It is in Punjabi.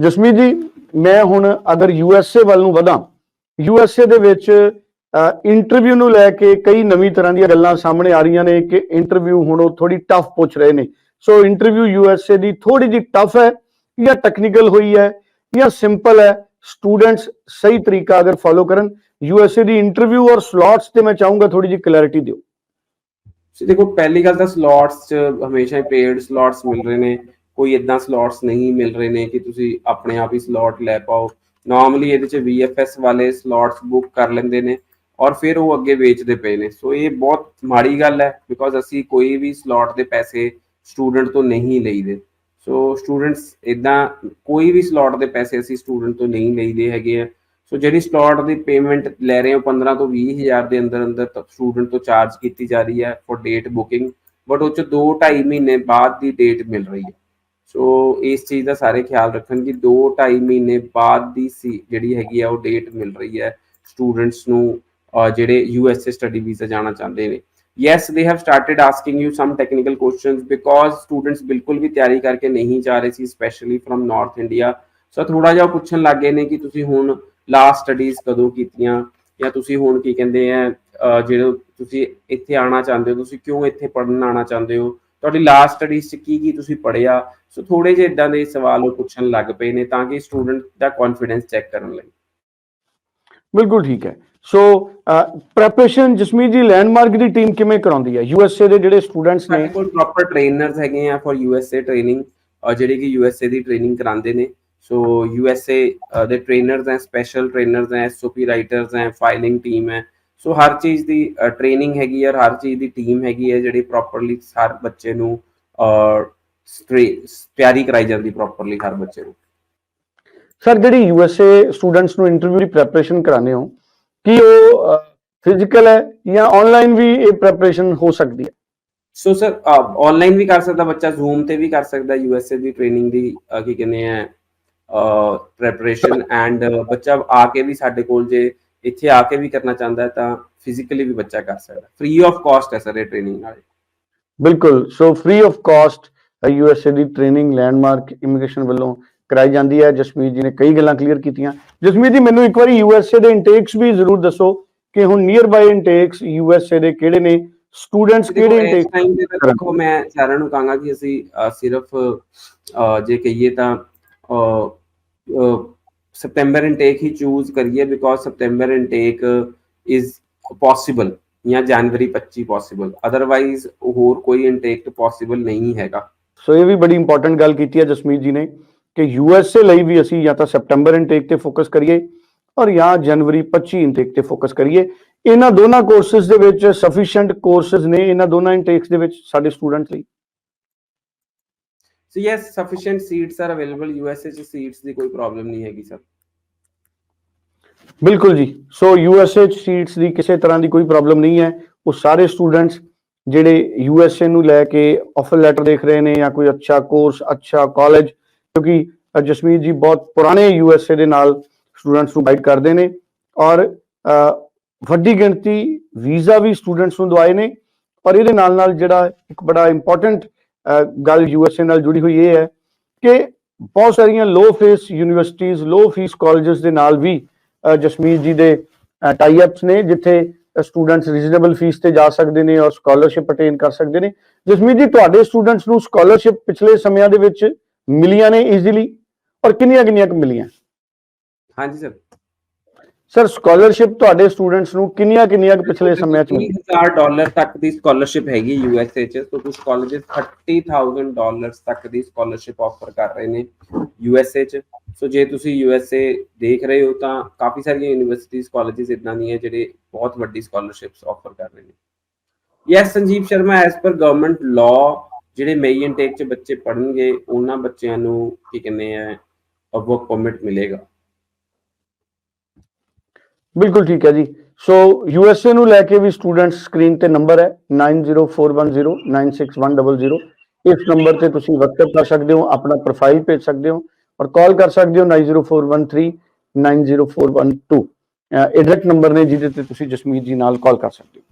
ਜਸਮੀਤ ਜੀ, ਮੈਂ ਹੁਣ ਅਗਰ ਯੂਐਸਏ ਵੱਲ ਨੂੰ ਵਧਾਂ ਯੂਐਸਏ ਦੇ ਵਿੱਚ ਇੰਟਰਵਿਊ ਨੂੰ ਲੈ ਕੇ ਕਈ ਨਵੀਂ ਤਰ੍ਹਾਂ ਦੀਆਂ ਗੱਲਾਂ ਸਾਹਮਣੇ ਆ ਰਹੀਆਂ ਨੇ ਕਿ ਇੰਟਰਵਿਊ ਹੁਣ ਉਹ ਥੋੜੀ ਟਫ ਪੁੱਛ ਰਹੇ ਨੇ। ਸੋ ਇੰਟਰਵਿਊ ਯੂਐਸਏ ਦੀ ਥੋੜੀ ਜਿਹੀ ਟਫ ਹੈ ਜਾਂ ਟੈਕਨੀਕਲ ਹੋਈ ਹੈ ਜਾਂ ਸਿੰਪਲ ਹੈ ਸਟੂਡੈਂਟਸ ਸਹੀ ਤਰੀਕਾ ਅਗਰ ਫੋਲੋ ਕਰਨ ਯੂਐਸਏ ਦੀ ਇੰਟਰਵਿਊ ਔਰ ਸਲੋਟਸ ਤੇ ਮੈਂ ਚਾਹੂੰਗਾ ਥੋੜੀ ਜਿਹੀ ਕਲੈਰਿਟੀ ਦਿਓ। ਦੇਖੋ, ਪਹਿਲੀ ਗੱਲ ਤਾਂ ਸਲੋਟਸ ਚ ਹਮੇਸ਼ਾ ਹੀ ਪੇਡ ਸਲੋਟਸ ਮਿਲ ਰਹੇ ਨੇ। ਕੋਈ ਇਦਾਂ ਸਲੋਟਸ ਨਹੀਂ ਮਿਲ ਰਹੇ ਨੇ ਕਿ ਤੁਸੀਂ ਆਪਣੇ ਆਪ ਹੀ ਸਲੋਟ ਲੈ ਪਾਓ। ਨਾਰਮਲੀ ਇਹਦੇ ਚ VFS ਵਾਲੇ ਸਲੋਟਸ ਬੁੱਕ ਕਰ ਲੈਂਦੇ ਨੇ ਔਰ ਫਿਰ ਉਹ ਅੱਗੇ ਵੇਚਦੇ ਪਏ ਨੇ। ਸੋ ਇਹ ਬਹੁਤ ਮਾੜੀ ਗੱਲ ਹੈ ਬਿਕੋਜ਼ ਅਸੀਂ ਕੋਈ ਵੀ ਸਲੋਟ ਦੇ ਪੈਸੇ ਸਟੂਡੈਂਟ ਤੋਂ ਨਹੀਂ ਲਈਦੇ। ਸੋ ਸਟੂਡੈਂਟਸ ਇਦਾਂ ਕੋਈ ਵੀ ਸਲੋਟ ਦੇ ਪੈਸੇ ਅਸੀਂ ਸਟੂਡੈਂਟ ਤੋਂ ਨਹੀਂ ਲਈਦੇ ਹੈਗੇ ਆ। ਸੋ ਜਿਹੜੀ ਸਲੋਟ ਦੀ ਪੇਮੈਂਟ ਲੈ ਰਹੇ ਹੋ 15 ਤੋਂ 20 ਹਜ਼ਾਰ ਦੇ ਅੰਦਰ ਅੰਦਰ ਸਟੂਡੈਂਟ ਤੋਂ ਚਾਰਜ ਕੀਤੀ ਜਾ ਰਹੀ ਹੈ ਫॉर ਡੇਟ ਬੁਕਿੰਗ ਬਟ ਉਹ ਚ 2 2.5 ਮਹੀਨੇ ਬਾਅਦ ਦੀ ਡੇਟ ਮਿਲ ਰਹੀ ਹੈ। ਸੋ ਇਸ ਚੀਜ਼ ਦਾ ਸਾਰੇ ਖਿਆਲ ਰੱਖਣ ਕਿ 2 2.5 ਮਹੀਨੇ ਬਾਅਦ ਦੀ ਸੀ ਜਿਹੜੀ ਹੈਗੀ ਆ, ਉਹ ਡੇਟ ਮਿਲ ਰਹੀ ਹੈ ਸਟੂਡੈਂਟਸ ਨੂੰ, ਅਹ, ਜਿਹੜੇ ਯੂਐਸਏ ਸਟੱਡੀ ਵੀਜ਼ਾ ਜਾਣਾ ਚਾਹੁੰਦੇ ਨੇ। Yes they have started asking you some technical questions because students ਬਿਲਕੁਲ ਵੀ ਤਿਆਰੀ ਕਰਕੇ ਨਹੀਂ ਜਾ ਰਹੇ ਸੀ specially from North India so ਥੋੜਾ ਜਿਹਾ ਉਹ ਪੁੱਛਣ ਲੱਗੇ ਨੇ ਕਿ ਤੁਸੀਂ ਹੁਣ ਲਾਸਟ ਸਟੱਡੀਜ਼ ਕਦੋਂ ਕੀਤੀਆਂ, ਜਾਂ ਤੁਸੀਂ ਹੁਣ ਕੀ ਕਹਿੰਦੇ ਆ ਜਿਹੜੇ ਤੁਸੀਂ ਇੱਥੇ ਆਣਾ ਚਾਹੁੰਦੇ ਹੋ, ਤੁਸੀਂ ਕਿਉਂ ਇੱਥੇ ਪੜ੍ਹਨ ਆਣਾ ਚਾਹੁੰਦੇ ਹੋ? ਤੁਹਾਡੀ ਲਾਸਟ ਸਟੱਡੀਜ਼ 'ਚ ਕੀ ਕੀ ਤੁਸੀਂ ਪੜ੍ਹਿਆ? ਸੋ ਥੋੜੇ ਜਿਹੇ ਇਦਾਂ ਦੇ ਸਵਾਲ ਉਹ ਪੁੱਛਣ ਲੱਗ ਪਏ ਨੇ ਤਾਂ ਕਿ ਸਟੂਡੈਂਟ ਦਾ ਕੌਨਫੀਡੈਂਸ ਚੈੱਕ ਕਰਨ ਲਈ। ਬਿਲਕੁਲ ਠੀਕ ਹੈ। ਸੋ ਪ੍ਰੈਪਰੇਸ਼ਨ ਜਸਮੀਤ ਜੀ ਲੈਂਡਮਾਰਕ ਦੀ ਟੀਮ ਕਿਵੇਂ ਕਰਾਉਂਦੀ ਹੈ? ਯੂਐਸਏ ਦੇ ਜਿਹੜੇ ਸਟੂਡੈਂਟਸ ਨੇ ਕੋਲ ਪ੍ਰੋਪਰ ਟ੍ਰੇਨਰਸ ਹੈਗੇ ਆ ਫॉर ਯੂਐਸਏ ਟ੍ਰੇਨਿੰਗ ਜਿਹੜੇ ਕਿ ਯੂਐਸਏ ਦੀ ਟ੍ਰੇਨਿੰਗ ਕਰਾਉਂਦੇ ਨੇ। ਸੋ ਯੂਐਸਏ ਦੇ ਟ੍ਰੇਨਰਸ ਹੈ ਸਪੈਸ਼ਲ ਟ੍ਰੇਨਰਸ ਹੈ ਐਸਓਪੀ ਰਾਈਟਰਸ ਹੈ ਫਾਈਲਿੰਗ ਟੀਮ ਹੈ। ਸੋ ਹਰ ਚੀਜ਼ ਦੀ ਟ੍ਰੇਨਿੰਗ ਹੈਗੀ ਹੈ ਔਰ ਹਰ ਚੀਜ਼ ਦੀ ਟੀਮ ਹੈਗੀ ਹੈ ਜਿਹੜੀ ਪ੍ਰੋਪਰਲੀ ਹਰ ਬੱਚੇ ਨੂੰ ਤਿਆਰੀ ਕਰਾਈ ਜਾਂਦੀ ਪ੍ਰੋਪਰਲੀ ਹਰ ਬੱਚੇ ਨੂੰ। ਸਰ ਜਿਹੜੀ ਯੂਐਸਏ ਸਟੂਡੈਂਟਸ ਨੂੰ ਇੰਟਰਵਿਊ ਦੀ ਪ੍ਰੈਪਰੇਸ਼ਨ ਕਰਾਉਂਦੇ ਹੋ ਕੀ ਉਹ ਫਿਜ਼ੀਕਲ ਹੈ ਜਾਂ ਆਨਲਾਈਨ ਵੀ ਇਹ ਪ੍ਰੈਪਰੇਸ਼ਨ ਹੋ ਸਕਦੀ ਹੈ? ਸੋ ਸਰ ਆਨਲਾਈਨ ਵੀ ਕਰ ਸਕਦਾ ਬੱਚਾ ਜ਼ੂਮ ਤੇ ਵੀ ਕਰ ਸਕਦਾ ਯੂਐਸਏ ਦੀ ਟ੍ਰੇਨਿੰਗ ਦੀ ਕੀ ਕਹਿੰਦੇ ਆ ਪ੍ਰੈਪਰੇਸ਼ਨ ਐਂਡ ਬੱਚਾ ਆ ਕੇ ਵੀ ਸਾਡੇ ਕੋਲ ਜੇ ਇੱਥੇ ਆ ਕੇ ਵੀ ਕਰਨਾ ਚਾਹੁੰਦਾ ਹੈ ਤਾਂ ਫਿਜ਼ੀਕਲੀ ਵੀ ਬੱਚਾ ਕਰ ਸਕਦਾ ਫ੍ਰੀ ਆਫ ਕਾਸਟ ਹੈ ਸਰ ਇਹ ਟ੍ਰੇਨਿੰਗ ਨਾਲ। ਬਿਲਕੁਲ। So free of cost USA the training landmark immigration ਵੱਲੋਂ ਕਰਾਈ ਜਾਂਦੀ ਹੈ। ਜਸਮੀਤ ਜੀ ਨੇ ਕਈ ਗੱਲਾਂ ਕਲੀਅਰ ਕੀਤੀਆਂ। ਜਸਮੀਤ ਜੀ ਮੈਨੂੰ ਇੱਕ ਵਾਰੀ ਯੂਐਸਏ ਦੇ ਇਨਟੇਕਸ ਵੀ ਜ਼ਰੂਰ ਦੱਸੋ ਕਿ ਹੁਣ ਨੀਅਰ ਬਾਈ ਇਨਟੇਕਸ ਯੂਐਸਏ ਦੇ ਕਿਹੜੇ ਨੇ? ਸਟੂਡੈਂਟਸ ਕਿਹੜੇ ਇਨਟੇਕ ਦੇ ਦੇਖੋ ਮੈਂ ਸਾਰਿਆਂ ਨੂੰ ਕਹਾਂਗਾ ਕਿ ਅਸੀਂ ਸਿਰਫ ਜੇ ਕਹੀਏ ਤਾਂ ਸਪਟੈਂਬਰ ਇਨਟੇਕ ਹੀ ਚੂਜ਼ ਕਰੀਏ because September intake is possible ਜਾਂ ਜਨਵਰੀ 25 ਪੋਸੀਬਲ ਅਦਰਵਾਈਜ਼ ਹੋਰ ਕੋਈ ਇਨਟੇਕ ਪੋਸੀਬਲ ਨਹੀਂ ਹੈਗਾ ਸੋ ਇਹ ਵੀ ਬੜੀ ਇੰਪੋਰਟੈਂਟ ਗੱਲ ਕੀਤੀ ਹੈ ਜਸਮੀਤ ਜੀ ਨੇ ਕਿ ਯੂਐਸਏ ਲਈ ਵੀ ਅਸੀਂ ਜਾਂ ਤਾਂ ਸਪਟੈਂਬਰ ਇਨਟੇਕ ਤੇ ਫੋਕਸ ਕਰੀਏ ਔਰ ਜਾਂ ਜਨਵਰੀ 25 ਇਨਟੇਕ ਤੇ ਫੋਕਸ ਕਰੀਏ ਇਹਨਾਂ ਦੋਨਾਂ ਕੋਰਸਸ ਦੇ ਵਿੱਚ ਸਫੀਸ਼ੀਐਂਟ ਕੋਰਸਸ ਨੇ ਇਹਨਾਂ ਦੋਨਾਂ ਇਨਟੇਕਸ ਦੇ ਵਿੱਚ ਸਾਡੇ ਸਟੂਡੈਂਟਸ ਲਈ so yes sufficient seats are available USA ਚ ਸੀਟਸ ਦੀ ਕੋਈ ਪ੍ਰੋਬਲਮ ਨਹੀਂ ਹੈਗੀ ਸਰ ਬਿਲਕੁਲ ਜੀ। ਸੋ ਯੂਐਸਏ ਚ ਸੀਟਸ ਦੀ ਕਿਸੇ ਤਰ੍ਹਾਂ ਦੀ ਕੋਈ ਪ੍ਰੋਬਲਮ ਨਹੀਂ ਹੈ। ਉਹ ਸਾਰੇ ਸਟੂਡੈਂਟਸ ਜਿਹੜੇ ਯੂਐਸਏ ਨੂੰ ਲੈ ਕੇ ਆਫਰ ਲੈਟਰ ਦੇਖ ਰਹੇ ਨੇ ਜਾਂ ਕੋਈ ਅੱਛਾ ਕੋਰਸ ਅੱਛਾ ਕਾਲਜ ਕਿਉਂਕਿ ਜਸਮੀਤ ਜੀ ਬਹੁਤ ਪੁਰਾਣੇ ਯੂਐਸਏ ਦੇ ਨਾਲ ਸਟੂਡੈਂਟਸ ਨੂੰ ਗਾਈਡ ਕਰਦੇ ਨੇ ਔਰ ਵੱਡੀ ਗਿਣਤੀ ਵੀਜ਼ਾ ਵੀ ਸਟੂਡੈਂਟਸ ਨੂੰ ਦਵਾਏ ਨੇ ਔਰ ਇਹਦੇ ਨਾਲ ਨਾਲ ਜਿਹੜਾ ਇੱਕ ਬੜਾ ਇੰਪੋਰਟੈਂਟ ਗੱਲ ਯੂਐਸਏ ਨਾਲ ਜੁੜੀ ਹੋਈ ਇਹ ਹੈ ਕਿ ਬਹੁਤ ਸਾਰੀਆਂ low fees universities low fees colleges ਦੇ ਨਾਲ ਵੀ ਜਸਮੀਤ ਜੀ ਦੇ ਟਾਈ ਅਪਸ ਨੇ ਜਿੱਥੇ ਸਟੂਡੈਂਟਸ ਰੀਜ਼ਨੇਬਲ ਫੀਸ ਤੇ ਜਾ ਸਕਦੇ ਨੇ ਔਰ ਸਕਾਲਰਸ਼ਿਪ ਅਟੇਨ ਕਰ ਸਕਦੇ ਨੇ। ਜਸਮੀਤ ਜੀ ਤੁਹਾਡੇ ਸਟੂਡੈਂਟਸ ਨੂੰ ਸਕਾਲਰਸ਼ਿਪ ਪਿਛਲੇ ਸਮਿਆਂ ਦੇ ਵਿੱਚ ਮਿਲੀਆਂ ਨੇ ਈਜ਼ੀਲੀ ਔਰ ਕਿੰਨੀਆਂ ਕਿੰਨੀਆਂ ਕੁ ਮਿਲੀਆਂ? ਹਾਂਜੀ ਸਰ ਸਰ ਸਕਾਲਰਸ਼ਿਪ ਤੁਹਾਡੇ ਸਟੂਡੈਂਟਸ ਨੂੰ ਕਿੰਨੀਆਂ ਕਿੰਨੀਆਂ ਪਿਛਲੇ ਸਮਿਆਂ ਚ ਮਿਲੀ? 30000 ਡਾਲਰ ਤੱਕ ਦੀ ਸਕਾਲਰਸ਼ਿਪ ਹੈਗੀ ਯੂਐਸਏ ਚ। ਸੋ ਕੁਝ ਕਾਲਜਸ 30000 ਡਾਲਰਸ ਤੱਕ ਦੀ ਸਕਾਲਰਸ਼ਿਪ ਆਫਰ ਕਰ ਰਹੇ ਨੇ ਯੂਐਸਏ ਚ। ਸੋ ਜੇ ਤੁਸੀਂ ਯੂ ਐਸ ਏ ਦੇਖ ਰਹੇ ਹੋ ਤਾਂ ਕਾਫੀ ਸਾਰੀਆਂ ਯੂਨੀਵਰਸਿਟੀਜ਼ ਕਾਲਜਸ ਇਦਾਂ ਦੀਆਂ ਜਿਹੜੇ ਬਹੁਤ ਵੱਡੀ ਸਕਾਲਰਸ਼ਿਪਸ ਆਫਰ ਕਰ ਰਹੇ ਨੇ। Yes Sanjeev Sharma as per government law ਜਿਹੜੇ ਮਈ ਇਨਟੇਕ ਚ ਬੱਚੇ ਪੜਨਗੇ ਉਹਨਾਂ ਬੱਚਿਆਂ ਨੂੰ ਕੀ ਕਹਿੰਦੇ ਆ ਵਰਕ ਪਰਮਿਟ ਮਿਲੇਗਾ। ਬਿਲਕੁਲ ਠੀਕ ਹੈ ਜੀ। ਸੋ ਯੂਐਸਏ ਨੂੰ ਲੈ ਕੇ ਵੀ ਸਟੂਡੈਂਟ ਸਕਰੀਨ ਤੇ ਨੰਬਰ ਹੈ 9041096100 ਇਸ ਨੰਬਰ ਤੇ ਤੁਸੀਂ ਵਟਸਐਪ ਕਰ ਸਕਦੇ ਹੋ, ਆਪਣਾ ਪ੍ਰੋਫਾਈਲ ਭੇਜ ਸਕਦੇ ਹੋ। ਔਰ ਕਾਲ ਕਰ ਸਕਦੇ ਹੋ 9041390412 ਇਹ ਡਾਇਰੈਕਟ ਨੰਬਰ ਨੇ ਜਿਹਦੇ ਤੇ ਤੁਸੀਂ ਜਸਮੀਤ ਜੀ ਨਾਲ ਕਾਲ ਕਰ ਸਕਦੇ ਹੋ।